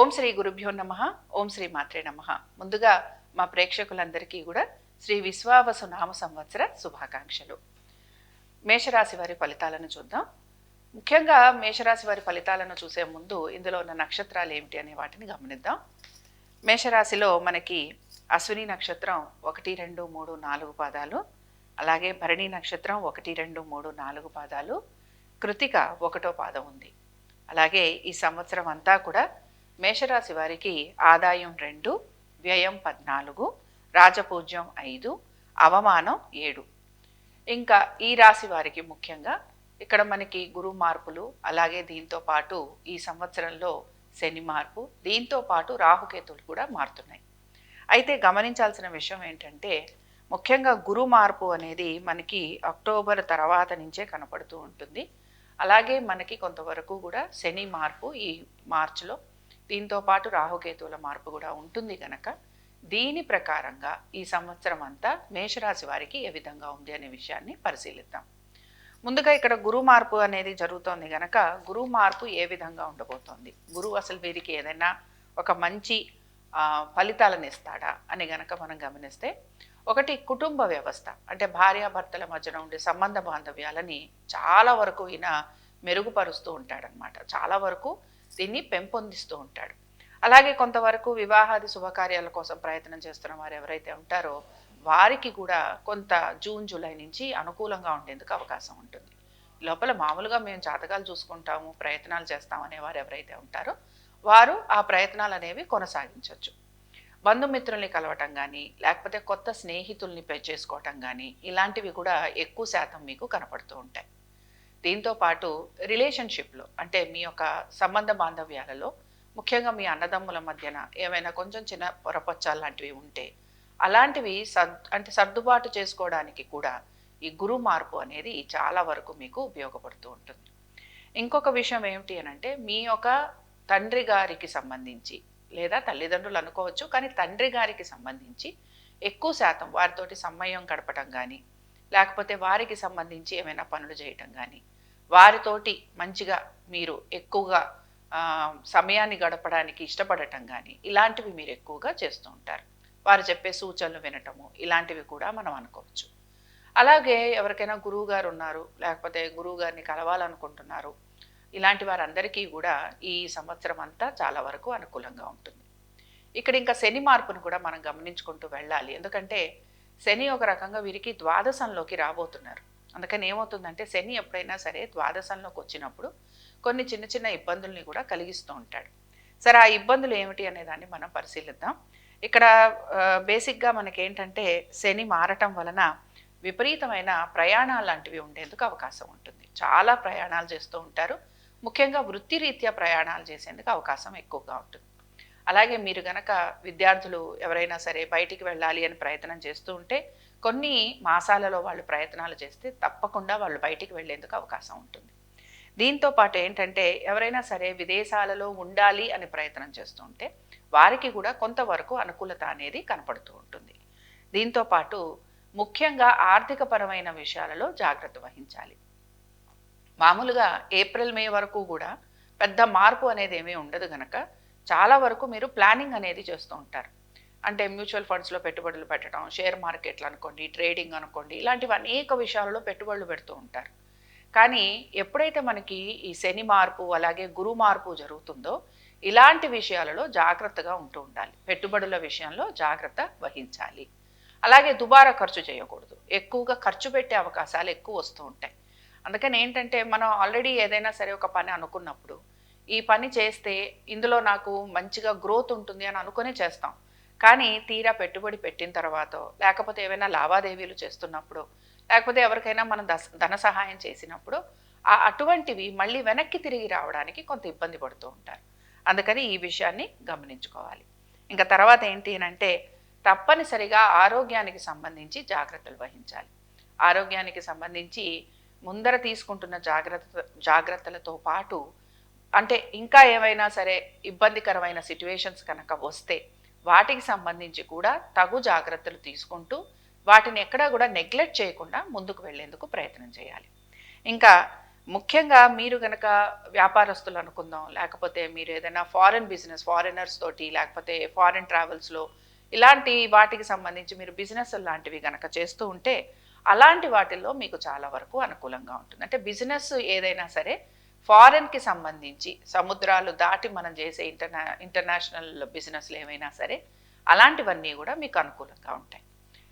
ఓం శ్రీ గురుభ్యో నమ ఓం శ్రీ మాత్రే నమ. ముందుగా మా ప్రేక్షకులందరికీ కూడా శ్రీ విశ్వావసు నామ సంవత్సర శుభాకాంక్షలు. మేషరాశి వారి ఫలితాలను చూద్దాం. ముఖ్యంగా మేషరాశి వారి ఫలితాలను చూసే ముందు ఇందులో ఉన్న నక్షత్రాలు ఏమిటి అనే వాటిని గమనిద్దాం. మేషరాశిలో మనకి అశ్విని నక్షత్రం ఒకటి రెండు మూడు నాలుగు పాదాలు అలాగే భరణి నక్షత్రం ఒకటి రెండు మూడు నాలుగు పాదాలు కృతిక ఒకటో పాదం ఉంది. అలాగే ఈ సంవత్సరం అంతా కూడా మేషరాశి వారికి ఆదాయం రెండు వ్యయం పద్నాలుగు రాజపూజ్యం ఐదు అవమానం ఏడు. ఇంకా ఈ రాశి వారికి ముఖ్యంగా ఇక్కడ మనకి గురు మార్పులు అలాగే దీంతో పాటు ఈ సంవత్సరంలో శని మార్పు దీంతో పాటు రాహుకేతులు కూడా మారుతున్నాయి. అయితే గమనించాల్సిన విషయం ఏంటంటే ముఖ్యంగా గురు మార్పు అనేది మనకి అక్టోబర్ తర్వాత నుంచే కనపడుతూ ఉంటుంది. అలాగే మనకి కొంతవరకు కూడా శని మార్పు ఈ మార్చిలో దీంతో పాటు రాహుకేతువుల మార్పు కూడా ఉంటుంది గనక. దీని ప్రకారంగా ఈ సంవత్సరం అంతా మేషరాశి వారికి ఏ విధంగా ఉంది అనే విషయాన్ని పరిశీలిద్దాం. ముందుగా ఇక్కడ గురు మార్పు అనేది జరుగుతోంది గనక గురు మార్పు ఏ విధంగా ఉండబోతోంది? గురువు అసలు వీరికి ఏదైనా ఒక మంచి ఫలితాలను ఇస్తాడా అని గనక మనం గమనిస్తే ఒకటి కుటుంబ వ్యవస్థ. అంటే భార్యాభర్తల మధ్యన ఉండే సంబంధ బాంధవ్యాలని చాలా వరకు ఈయన మెరుగుపరుస్తూ ఉంటాడనమాట చాలా వరకు దీన్ని పెంపొందిస్తూ ఉంటాడు. అలాగే కొంతవరకు వివాహాది శుభకార్యాల కోసం ప్రయత్నం చేస్తున్న వారు ఎవరైతే ఉంటారో వారికి కూడా కొంత జూన్ జూలై నుంచి అనుకూలంగా ఉండేందుకు అవకాశం ఉంటుంది. లోపల మామూలుగా మేము జాతకాలు చూసుకుంటాము ప్రయత్నాలు చేస్తాం అనేవారు ఎవరైతే ఉంటారో వారు ఆ ప్రయత్నాలు అనేవి కొనసాగించవచ్చు బంధుమిత్రుల్ని కలవటం కానీ లేకపోతే కొత్త స్నేహితుల్ని పె- చేసుకోవటం కానీ ఇలాంటివి కూడా ఎక్కువ శాతం మీకు కనపడుతూ ఉంటాయి. దీంతో పాటు రిలేషన్షిప్లో అంటే మీ యొక్క సంబంధ బాంధవ్యాలలో ముఖ్యంగా మీ అన్నదమ్ముల మధ్యన ఏమైనా కొంచెం చిన్న పొరపచ్చాలు లాంటివి ఉంటే అలాంటివి సర్ అంటే సర్దుబాటు చేసుకోవడానికి కూడా ఈ గురు మార్పు అనేది చాలా వరకు మీకు ఉపయోగపడుతూ ఉంటుంది. ఇంకొక విషయం ఏమిటి అని అంటే మీ యొక్క తండ్రి గారికి సంబంధించి లేదా తల్లిదండ్రులు అనుకోవచ్చు కానీ తండ్రి గారికి సంబంధించి ఎక్కువ శాతం వారితోటి సమయం గడపటం కానీ లేకపోతే వారికి సంబంధించి ఏమైనా పనులు చేయటం కానీ వారితోటి మంచిగా మీరు ఎక్కువగా సమయాన్ని గడపడానికి ఇష్టపడటం కానీ ఇలాంటివి మీరు ఎక్కువగా చేస్తూ ఉంటారు. వారు చెప్పే సూచనలు వినటము ఇలాంటివి కూడా మనం అనుకోవచ్చు. అలాగే ఎవరికైనా గురువు గారు ఉన్నారు లేకపోతే గురువు గారిని కలవాలనుకుంటున్నారు ఇలాంటి వారందరికీ కూడా ఈ సంవత్సరం అంతా చాలా వరకు అనుకూలంగా ఉంటుంది. ఇక్కడ ఇంకా శని మార్పును కూడా మనం గమనించుకుంటూ వెళ్ళాలి. ఎందుకంటే శని ఒక రకంగా వీరికి ద్వాదశంలోకి రాబోతున్నారు. అందుకని ఏమవుతుందంటే శని ఎప్పుడైనా సరే ద్వాదశంలోకి వచ్చినప్పుడు కొన్ని చిన్న చిన్న ఇబ్బందుల్ని కూడా కలిగిస్తూ ఉంటాడు. సరే ఆ ఇబ్బందులు ఏమిటి అనే దాన్ని మనం పరిశీలిద్దాం. ఇక్కడ బేసిక్గా మనకేంటంటే శని మారటం వలన విపరీతమైన ప్రయాణాలు లాంటివి ఉండేందుకు అవకాశం ఉంటుంది. చాలా ప్రయాణాలు చేస్తూ ఉంటారు. ముఖ్యంగా వృత్తిరీత్యా ప్రయాణాలు చేసేందుకు అవకాశం ఎక్కువగా ఉంటుంది. అలాగే మీరు గనక విద్యార్థులు ఎవరైనా సరే బయటికి వెళ్ళాలి అని ప్రయత్నం చేస్తూ ఉంటే కొన్ని మాసాలలో వాళ్ళు ప్రయత్నాలు చేస్తే తప్పకుండా వాళ్ళు బయటికి వెళ్ళేందుకు అవకాశం ఉంటుంది. దీంతో పాటు ఏంటంటే ఎవరైనా సరే విదేశాలలో ఉండాలి అని ప్రయత్నం చేస్తుంటే వారికి కూడా కొంతవరకు అనుకూలత అనేది కనపడుతూ ఉంటుంది. దీంతో పాటు ముఖ్యంగా ఆర్థికపరమైన విషయాలలో జాగ్రత్త వహించాలి. మామూలుగా ఏప్రిల్ మే వరకు కూడా పెద్ద మార్పు అనేది ఏమీ ఉండదు గనక చాలా వరకు మీరు ప్లానింగ్ అనేది చేస్తూ ఉంటారు. అంటే మ్యూచువల్ ఫండ్స్లో పెట్టుబడులు పెట్టడం షేర్ మార్కెట్లు అనుకోండి ట్రేడింగ్ అనుకోండి ఇలాంటివి అనేక విషయాలలో పెట్టుబడులు పెడుతూ ఉంటారు. కానీ ఎప్పుడైతే మనకి ఈ శని మార్పు అలాగే గురు మార్పు జరుగుతుందో ఇలాంటి విషయాలలో జాగ్రత్తగా ఉంటూ ఉండాలి. పెట్టుబడుల విషయంలో జాగ్రత్త వహించాలి. అలాగే దుబారా ఖర్చు చేయకూడదు. ఎక్కువగా ఖర్చు పెట్టే అవకాశాలు ఎక్కువ వస్తూ ఉంటాయి. అందుకని ఏంటంటే మనం ఆల్రెడీ ఏదైనా సరే ఒక పని అనుకున్నప్పుడు ఈ పని చేస్తే ఇందులో నాకు మంచిగా గ్రోత్ ఉంటుంది అని అనుకునే చేస్తాం. కానీ తీరా పెట్టుబడి పెట్టిన తర్వాత లేకపోతే ఏవైనా లావాదేవీలు చేస్తున్నప్పుడు లేకపోతే ఎవరికైనా మనం దశ ధన సహాయం చేసినప్పుడు ఆ అటువంటివి మళ్ళీ వెనక్కి తిరిగి రావడానికి కొంత ఇబ్బంది పడుతూ ఉంటారు. అందుకని ఈ విషయాన్ని గమనించుకోవాలి. ఇంకా తర్వాత ఏంటి అని అంటే తప్పనిసరిగా ఆరోగ్యానికి సంబంధించి జాగ్రత్తలు వహించాలి. ఆరోగ్యానికి సంబంధించి ముందర తీసుకుంటున్న జాగ్రత్త జాగ్రత్తలతో పాటు అంటే ఇంకా ఏమైనా సరే ఇబ్బందికరమైన సిట్యువేషన్స్ కనుక వస్తే వాటికి సంబంధించి కూడా తగు జాగ్రత్తలు తీసుకుంటూ వాటిని ఎక్కడా కూడా నెగ్లెక్ట్ చేయకుండా ముందుకు వెళ్ళేందుకు ప్రయత్నం చేయాలి. ఇంకా ముఖ్యంగా మీరు గనక వ్యాపారస్తులు అనుకుందాం లేకపోతే మీరు ఏదైనా ఫారెన్ బిజినెస్ ఫారినర్స్ తోటి లేకపోతే ఫారెన్ ట్రావెల్స్లో ఇలాంటి వాటికి సంబంధించి మీరు బిజినెస్ లాంటివి గనక చేస్తూ ఉంటే అలాంటి వాటిల్లో మీకు చాలా వరకు అనుకూలంగా ఉంటుంది. అంటే బిజినెస్ ఏదైనా సరే ఫారెన్కి సంబంధించి సముద్రాలు దాటి మనం చేసే ఇంటర్నా ఇంటర్నేషనల్ బిజినెస్లు ఏమైనా సరే అలాంటివన్నీ కూడా మీకు అనుకూలంగా ఉంటాయి.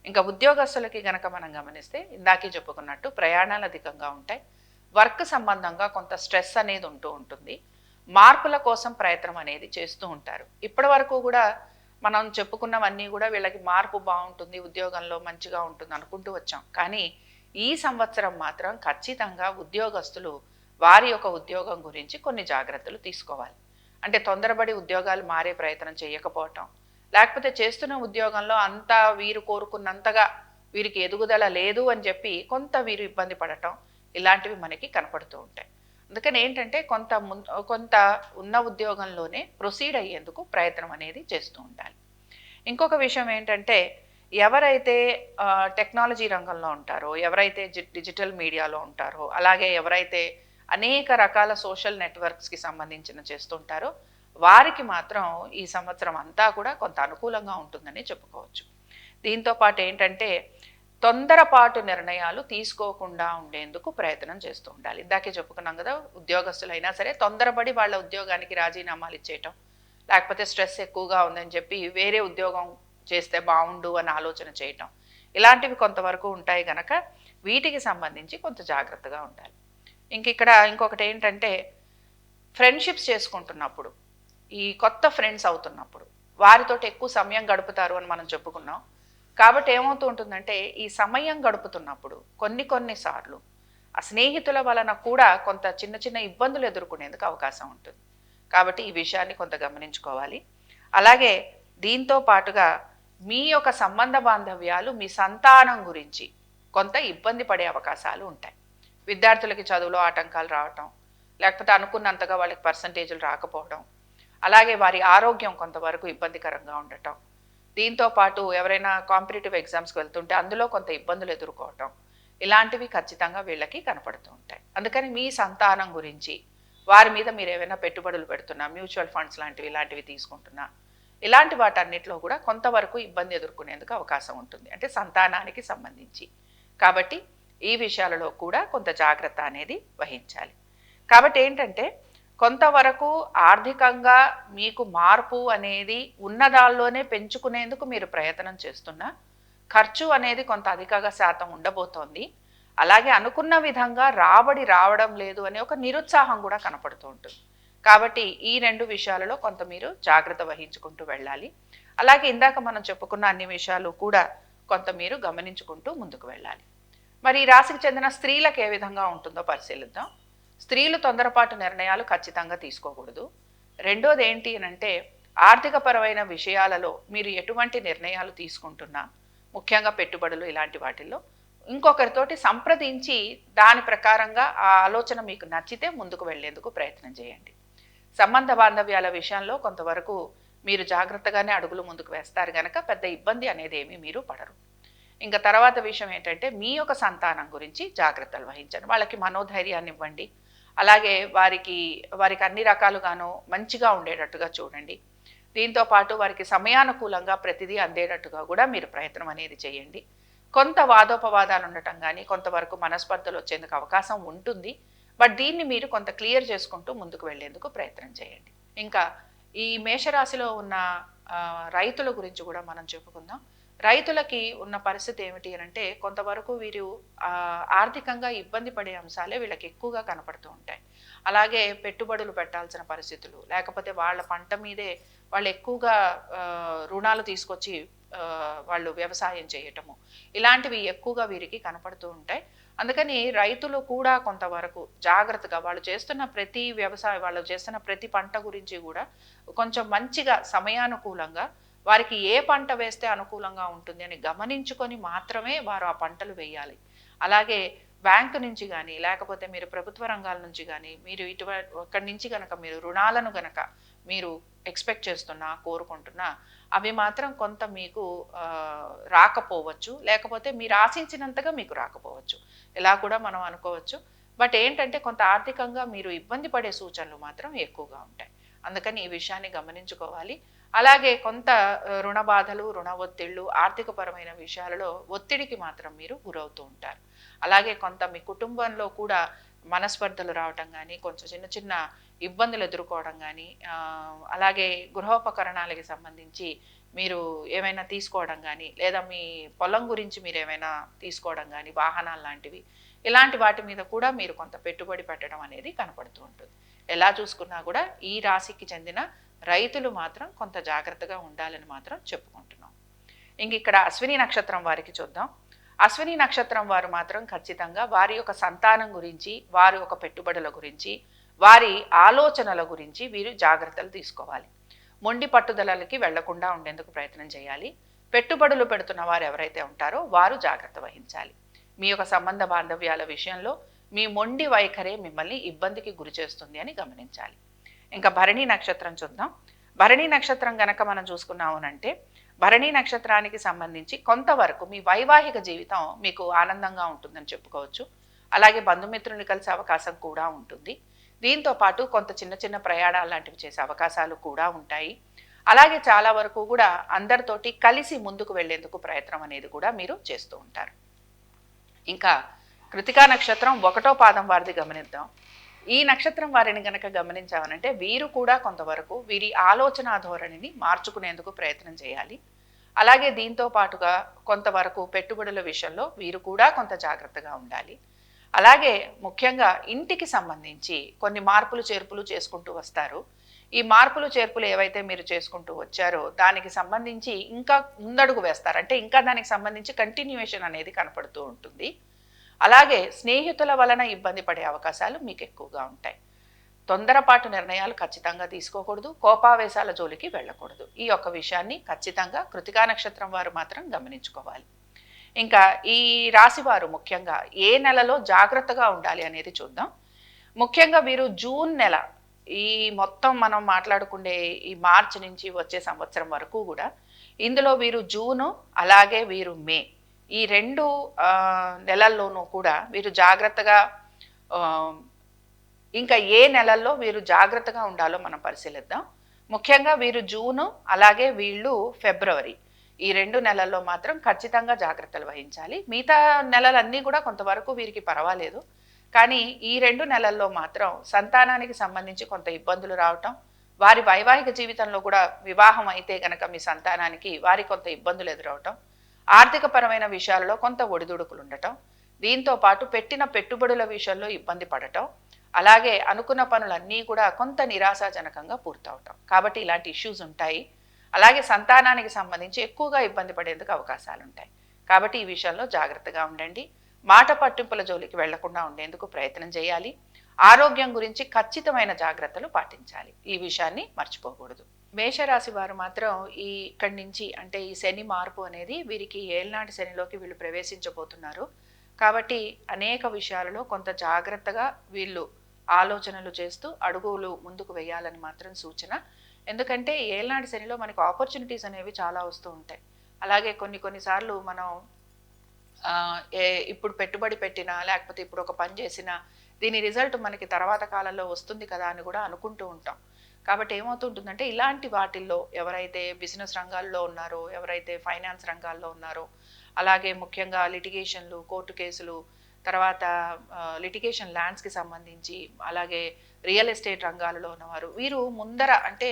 ఇంకా ఉద్యోగస్తులకి గనక మనం గమనిస్తే ఇందాకే చెప్పుకున్నట్టు ప్రయాణాలు అధికంగా ఉంటాయి. వర్క్ సంబంధంగా కొంత స్ట్రెస్ అనేది ఉంటూ ఉంటుంది. మార్పుల కోసం ప్రయత్నం అనేది చేస్తూ ఉంటారు. ఇప్పటి వరకు కూడా మనం చెప్పుకున్నవన్నీ కూడా వీళ్ళకి మార్పు బాగుంటుంది ఉద్యోగంలో మంచిగా ఉంటుంది అనుకుంటూ వచ్చాం. కానీ ఈ సంవత్సరం మాత్రం ఖచ్చితంగా ఉద్యోగస్తులు వారి యొక్క ఉద్యోగం గురించి కొన్ని జాగ్రత్తలు తీసుకోవాలి. అంటే తొందరపడి ఉద్యోగాలు మారే ప్రయత్నం చేయకపోవటం. లేకపోతే చేస్తున్న ఉద్యోగంలో అంతా వీరు కోరుకున్నంతగా వీరికి ఎదుగుదల లేదు అని చెప్పి కొంత వీరు ఇబ్బంది పడటం ఇలాంటివి మనకి కనపడుతూ ఉంటాయి. అందుకని ఏంటంటే కొంత కొంత ఉన్న ఉద్యోగంలోనే ప్రొసీడ్ అయ్యేందుకు ప్రయత్నం అనేది చేస్తూ ఉండాలి. ఇంకొక విషయం ఏంటంటే ఎవరైతే టెక్నాలజీ రంగంలో ఉంటారో ఎవరైతే డిజిటల్ మీడియాలో ఉంటారో అలాగే ఎవరైతే అనేక రకాల సోషల్ నెట్వర్క్స్కి సంబంధించిన చేస్తుంటారో. వారికి మాత్రం ఈ సంవత్సరం అంతా కూడా కొంత అనుకూలంగా ఉంటుందని చెప్పుకోవచ్చు. దీంతో పాటు ఏంటంటే తొందరపాటు నిర్ణయాలు తీసుకోకుండా ఉండేందుకు ప్రయత్నం చేస్తూ ఉండాలి. ఇందాకే చెప్పుకున్నాం కదా ఉద్యోగస్తులైనా సరే తొందరపడి వాళ్ళ ఉద్యోగానికి రాజీనామాలు ఇచ్చేయటం లేకపోతే స్ట్రెస్ ఎక్కువగా ఉందని చెప్పి వేరే ఉద్యోగం చేస్తే బాగుండు అని ఆలోచన చేయటం ఇలాంటివి కొంతవరకు ఉంటాయి కనుక వీటికి సంబంధించి కొంత జాగ్రత్తగా ఉండాలి. ఇంక ఇక్కడ ఇంకొకటి ఏంటంటే ఫ్రెండ్షిప్స్ చేసుకుంటున్నప్పుడు ఈ కొత్త ఫ్రెండ్స్ అవుతున్నప్పుడు వారితో ఎక్కువ సమయం గడుపుతారు అని మనం చెప్పుకున్నాం. కాబట్టి ఏమవుతూ ఉంటుందంటే ఈ సమయం గడుపుతున్నప్పుడు కొన్ని కొన్నిసార్లు ఆ స్నేహితుల వలన కూడా కొంత చిన్న చిన్న ఇబ్బందులు ఎదుర్కొనేందుకు అవకాశం ఉంటుంది. కాబట్టి ఈ విషయాన్ని కొంత గమనించుకోవాలి. అలాగే దీంతో పాటుగా మీ యొక్క సంబంధ బాంధవ్యాలు మీ సంతానం గురించి కొంత ఇబ్బంది పడే అవకాశాలు ఉంటాయి. విద్యార్థులకి చదువులో ఆటంకాలు రావటం లేకపోతే అనుకున్నంతగా వాళ్ళకి పర్సంటేజీలు రాకపోవడం అలాగే వారి ఆరోగ్యం కొంతవరకు ఇబ్బందికరంగా ఉండటం. దీంతో పాటు ఎవరైనా కాంపిటేటివ్ ఎగ్జామ్స్కి వెళ్తుంటే అందులో కొంత ఇబ్బందులు ఎదుర్కోవటం ఇలాంటివి ఖచ్చితంగా వీళ్ళకి కనపడుతూ ఉంటాయి. అందుకని మీ సంతానం గురించి వారి మీద మీరు ఏమైనా పెట్టుబడులు పెడుతున్నా మ్యూచువల్ ఫండ్స్ లాంటివి ఇలాంటివి తీసుకుంటున్నా ఇలాంటి వాటన్నిటిలో కూడా కొంతవరకు ఇబ్బంది ఎదుర్కొనేందుకు అవకాశం ఉంటుంది. అంటే సంతానానికి సంబంధించి. కాబట్టి ఈ విషయాలలో కూడా కొంత జాగ్రత్త అనేది వహించాలి. కాబట్టి ఏంటంటే కొంతవరకు ఆర్థికంగా మీకు మార్పు అనేది ఉన్నదాల్లోనే పెంచుకునేందుకు మీరు ప్రయత్నం చేస్తున్నా ఖర్చు అనేది కొంత అధికంగా శాతం ఉండబోతోంది. అలాగే అనుకున్న విధంగా రాబడి రావడం లేదు అనే ఒక నిరుత్సాహం కూడా కనపడుతూ ఉంటుంది. కాబట్టి ఈ రెండు విషయాలలో కొంత మీరు జాగ్రత్త వహించుకుంటూ వెళ్ళాలి. అలాగే ఇందాక మనం చెప్పుకున్న అన్ని విషయాలు కూడా కొంత మీరు గమనించుకుంటూ ముందుకు వెళ్ళాలి. మరి ఈ రాశికి చెందిన స్త్రీలకు ఏ విధంగా ఉంటుందో పరిశీలిద్దాం. స్త్రీలు తొందరపాటు నిర్ణయాలు ఖచ్చితంగా తీసుకోకూడదు. రెండోది ఏంటి అంటే ఆర్థికపరమైన విషయాలలో మీరు ఎటువంటి నిర్ణయాలు తీసుకుంటున్నా ముఖ్యంగా పెట్టుబడులు ఇలాంటి వాటిల్లో ఇంకొకరితోటి సంప్రదించి దాని ప్రకారంగా ఆ ఆలోచన మీకు నచ్చితే ముందుకు వెళ్ళేందుకు ప్రయత్నం చేయండి. సంబంధ బాంధవ్యాల విషయంలో కొంతవరకు మీరు జాగ్రత్తగానే అడుగులు ముందుకు వేస్తారు కనుక పెద్ద ఇబ్బంది అనేది ఏమీ మీరు పడరు. ఇంకా తర్వాత విషయం ఏంటంటే మీ యొక్క సంతానం గురించి జాగ్రత్తలు వహించండి. వాళ్ళకి మనోధైర్యాన్ని ఇవ్వండి. అలాగే వారికి వారికి అన్ని రకాలుగాను మంచిగా ఉండేటట్టుగా చూడండి. దీంతో పాటు వారికి సమయానుకూలంగా ప్రతిదీ అందేటట్టుగా కూడా మీరు ప్రయత్నం అనేది చేయండి. కొంత వాదోపవాదాలు ఉండటం కానీ కొంతవరకు మనస్పర్ధలు వచ్చేందుకు అవకాశం ఉంటుంది. బట్ దీన్ని మీరు కొంత క్లియర్ చేసుకుంటూ ముందుకు వెళ్ళేందుకు ప్రయత్నం చేయండి. ఇంకా ఈ మేషరాశిలో ఉన్న రైతుల గురించి కూడా మనం చెప్పుకుందాం. రైతులకి ఉన్న పరిస్థితి ఏమిటి అంటే కొంతవరకు వీరు ఆర్థికంగా ఇబ్బంది పడే అంశాలే వీళ్ళకి ఎక్కువగా కనపడుతూ ఉంటాయి. అలాగే పెట్టుబడులు పెట్టాల్సిన పరిస్థితులు లేకపోతే వాళ్ళ పంట మీదే వాళ్ళు ఎక్కువగా రుణాలు తీసుకొచ్చి వాళ్ళు వ్యవసాయం చేయటము ఇలాంటివి ఎక్కువగా వీరికి కనపడుతూ ఉంటాయి. అందుకని రైతులు కూడా కొంతవరకు జాగ్రత్తగా వాళ్ళు చేస్తున్న ప్రతి వ్యవసాయం వాళ్ళు చేస్తున్న ప్రతి పంట గురించి కూడా కొంచెం మంచిగా సమయానుకూలంగా వారికి ఏ పంట వేస్తే అనుకూలంగా ఉంటుంది అని గమనించుకొని మాత్రమే వారు ఆ పంటలు వేయాలి. అలాగే బ్యాంకు నుంచి కానీ లేకపోతే మీరు ప్రభుత్వ రంగాల నుంచి కానీ మీరు ఇటువంటి అక్కడి నుంచి కనుక మీరు రుణాలను గనక మీరు ఎక్స్పెక్ట్ చేస్తున్నా కోరుకుంటున్నా అవి మాత్రం కొంత మీకు రాకపోవచ్చు. లేకపోతే మీరు ఆశించినంతగా మీకు రాకపోవచ్చు. ఇలా కూడా మనం అనుకోవచ్చు. బట్ ఏంటంటే కొంత ఆర్థికంగా మీరు ఇబ్బంది పడే సూచనలు మాత్రం ఎక్కువగా ఉంటాయి. అందుకని ఈ విషయాన్ని గమనించుకోవాలి. అలాగే కొంత రుణ బాధలు రుణ ఒత్తిళ్ళు ఆర్థికపరమైన విషయాలలో ఒత్తిడికి మాత్రం మీరు గురవుతూ ఉంటారు. అలాగే కొంత మీ కుటుంబంలో కూడా మనస్పర్ధలు రావటం కానీ కొంచెం చిన్న చిన్న ఇబ్బందులు ఎదుర్కోవడం కానీ అలాగే గృహోపకరణాలకి సంబంధించి మీరు ఏమైనా తీసుకోవడం కానీ లేదా మీ పొలం గురించి మీరు ఏమైనా తీసుకోవడం కానీ వాహనాలు లాంటివి ఇలాంటి వాటి మీద కూడా మీరు కొంత పెట్టుబడి పెట్టడం అనేది కనపడుతూ ఉంటుంది. ఎలా చూసుకున్నా కూడా ఈ రాశికి చెందిన రైతులు మాత్రం కొంత జాగ్రత్తగా ఉండాలని మాత్రం చెప్పుకుంటున్నాం. ఇంక ఇక్కడ అశ్విని నక్షత్రం వారికి చూద్దాం. అశ్విని నక్షత్రం వారు మాత్రం ఖచ్చితంగా వారి యొక్క సంతానం గురించి వారి యొక్క పెట్టుబడుల గురించి వారి ఆలోచనల గురించి వీరు జాగ్రత్తలు తీసుకోవాలి. మొండి పట్టుదలలకి వెళ్ళకుండా ఉండేందుకు ప్రయత్నం చేయాలి. పెట్టుబడులు పెడుతున్న వారు ఎవరైతే ఉంటారో వారు జాగ్రత్త వహించాలి. మీ యొక్క సంబంధ బాంధవ్యాల విషయంలో మీ మొండి వైఖరే మిమ్మల్ని ఇబ్బందికి గురి చేస్తుంది అని గమనించాలి. ఇంకా భరణి నక్షత్రం చూద్దాం. భరణి నక్షత్రం గనక మనం చూసుకున్నామనంటే భరణి నక్షత్రానికి సంబంధించి కొంతవరకు మీ వైవాహిక జీవితం మీకు ఆనందంగా ఉంటుందని చెప్పుకోవచ్చు. అలాగే బంధుమిత్రుని కలిసే అవకాశం కూడా ఉంటుంది. దీంతో పాటు కొంత చిన్న చిన్న ప్రయాణాలు లాంటివి చేసే అవకాశాలు కూడా ఉంటాయి. అలాగే చాలా వరకు కూడా అందరితోటి కలిసి ముందుకు వెళ్ళేందుకు ప్రయత్నం అనేది కూడా మీరు చేస్తూ ఉంటారు. ఇంకా కృతికా నక్షత్రం ఒకటో పాదం వారిది గమనిద్దాం. ఈ నక్షత్రం వారిని గనక గమనించామనంటే వీరు కూడా కొంతవరకు వీరి ఆలోచన ధోరణిని మార్చుకునేందుకు ప్రయత్నం చేయాలి. అలాగే దీంతో పాటుగా కొంతవరకు పెట్టుబడుల విషయంలో వీరు కూడా కొంత జాగ్రత్తగా ఉండాలి. అలాగే ముఖ్యంగా ఇంటికి సంబంధించి కొన్ని మార్పులు చేర్పులు చేసుకుంటూ వస్తారు. ఈ మార్పులు చేర్పులు ఏవైతే మీరు చేసుకుంటూ వచ్చారో దానికి సంబంధించి ఇంకా ముందడుగు వేస్తారు. అంటే ఇంకా దానికి సంబంధించి కంటిన్యూయేషన్ అనేది కనపడుతూ ఉంటుంది. అలాగే స్నేహితుల వలన ఇబ్బంది పడే అవకాశాలు మీకు ఎక్కువగా ఉంటాయి. తొందరపాటు నిర్ణయాలు ఖచ్చితంగా తీసుకోకూడదు కోపావేశాల జోలికి వెళ్ళకూడదు. ఈ యొక్క విషయాన్ని ఖచ్చితంగా కృతికా నక్షత్రం వారు మాత్రం గమనించుకోవాలి. ఇంకా ఈ రాశి వారు ముఖ్యంగా ఏ నెలలో జాగ్రత్తగా ఉండాలి అనేది చూద్దాం. ముఖ్యంగా వీరు జూన్ నెల ఈ మొత్తం మనం మాట్లాడుకునే ఈ మార్చి నుంచి వచ్చే సంవత్సరం వరకు కూడా ఇందులో వీరు జూను అలాగే వీరు మే ఈ రెండు నెలల్లోనూ కూడా మీరు జాగ్రత్తగా ఇంకా ఏ నెలల్లో వీరు జాగ్రత్తగా ఉండాలో మనం పరిశీలిద్దాం. ముఖ్యంగా వీరు జూను అలాగే వీళ్ళు ఫిబ్రవరి. ఈ రెండు నెలల్లో మాత్రం ఖచ్చితంగా జాగ్రత్తలు వహించాలి. మిగతా నెలలన్నీ కూడా కొంతవరకు వీరికి పర్వాలేదు. కానీ ఈ రెండు నెలల్లో మాత్రం సంతానానికి సంబంధించి కొంత ఇబ్బందులు రావటం వారి వైవాహిక జీవితంలో కూడా వివాహం అయితే గనక మీ సంతానానికి వారి కొంత ఇబ్బందులు ఎదురవటం ఆర్థికపరమైన విషయాలలో కొంత ఒడిదుడుకులు ఉండటం దీంతో పాటు పెట్టిన పెట్టుబడుల విషయంలో ఇబ్బంది పడటం అలాగే అనుకున్న పనులన్నీ కూడా కొంత నిరాశాజనకంగా పూర్తవటం. కాబట్టి ఇలాంటి ఇష్యూస్ ఉంటాయి. అలాగే సంతానానికి సంబంధించి ఎక్కువగా ఇబ్బంది పడేందుకు అవకాశాలు ఉంటాయి కాబట్టి ఈ విషయంలో జాగ్రత్తగా ఉండండి. మాట పట్టింపుల జోలికి వెళ్ళకుండా ఉండేందుకు ప్రయత్నం చేయాలి. ఆరోగ్యం గురించి ఖచ్చితమైన జాగ్రత్తలు పాటించాలి. ఈ విషయాన్ని మర్చిపోకూడదు. మేషరాశి వారు మాత్రం ఈ ఇక్కడి నుంచి అంటే ఈ శని మార్పు అనేది వీరికి ఏళ్నాటి శనిలోకి వీళ్ళు ప్రవేశించబోతున్నారు. కాబట్టి అనేక విషయాలలో కొంత జాగ్రత్తగా వీళ్ళు ఆలోచనలు చేస్తూ అడుగులు ముందుకు వేయాలని మాత్రం సూచన. ఎందుకంటే ఏళ్నాటి శనిలో మనకు ఆపర్చునిటీస్ అనేవి చాలా వస్తూ ఉంటాయి. అలాగే కొన్ని కొన్నిసార్లు మనం ఏ ఇప్పుడు పెట్టుబడి పెట్టినా లేకపోతే ఇప్పుడు ఒక పని చేసినా దీని రిజల్ట్ మనకి తర్వాత కాలంలో వస్తుంది కదా అని కూడా అనుకుంటూ ఉంటాం. కాబట్టి ఏమవుతుంటుందంటే ఇలాంటి వాటిల్లో ఎవరైతే బిజినెస్ రంగాల్లో ఉన్నారో ఎవరైతే ఫైనాన్స్ రంగాల్లో ఉన్నారో అలాగే ముఖ్యంగా లిటిగేషన్లు కోర్టు కేసులు తర్వాత లిటిగేషన్ ల్యాండ్స్కి సంబంధించి అలాగే రియల్ ఎస్టేట్ రంగాలలో ఉన్నవారు వీరు ముందర అంటే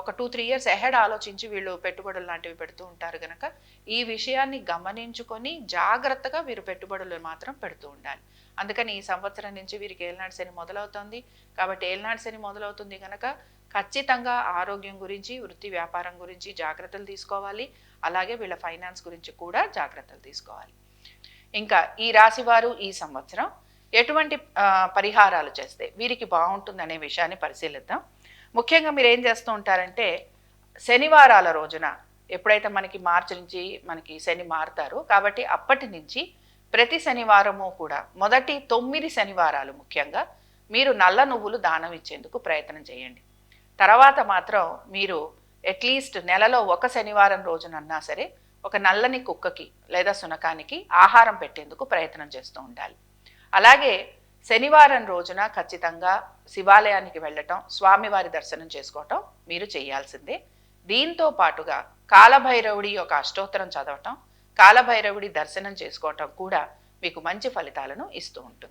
ఒక టూ త్రీ ఇయర్స్ ఎహెడ్ ఆలోచించి వీళ్ళు పెట్టుబడులు లాంటివి పెడుతూ ఉంటారు కనుక ఈ విషయాన్ని గమనించుకొని జాగ్రత్తగా వీరు పెట్టుబడులు మాత్రం పెడుతూ ఉండాలి. అందుకని ఈ సంవత్సరం నుంచి వీరికి ఏలనాడు శని మొదలవుతుంది. కాబట్టి ఏలనాడు శని మొదలవుతుంది కనుక ఖచ్చితంగా ఆరోగ్యం గురించి వృత్తి వ్యాపారం గురించి జాగ్రత్తలు తీసుకోవాలి. అలాగే వీళ్ళ ఫైనాన్స్ గురించి కూడా జాగ్రత్తలు తీసుకోవాలి. ఇంకా ఈ రాశివారు ఈ సంవత్సరం ఎటువంటి పరిహారాలు చేస్తే వీరికి బాగుంటుందనే విషయాన్ని పరిశీలిద్దాం. ముఖ్యంగా మీరు ఏం చేస్తూ ఉంటారంటే శనివారాల రోజున ఎప్పుడైతే మనకి మార్చి నుంచి మనకి శని మారుతారో కాబట్టి అప్పటి నుంచి ప్రతి శనివారము కూడా మొదటి తొమ్మిది శనివారాలు ముఖ్యంగా మీరు నల్ల నువ్వులు దానం ఇచ్చేందుకు ప్రయత్నం చేయండి. తర్వాత మాత్రం మీరు అట్లీస్ట్ నెలలో ఒక శనివారం రోజునన్నా సరే ఒక నల్లని కుక్కకి లేదా సునకానికి ఆహారం పెట్టేందుకు ప్రయత్నం చేస్తూ ఉండాలి. అలాగే శనివారం రోజున ఖచ్చితంగా శివాలయానికి వెళ్ళటం స్వామివారి దర్శనం చేసుకోవటం మీరు చేయాల్సిందే. దీంతో పాటుగా కాలభైరవుడి యొక్క అష్టోత్తరం చదవటం కాలభైరవుడి దర్శనం చేసుకోవటం కూడా మీకు మంచి ఫలితాలను ఇస్తూ ఉంటుంది.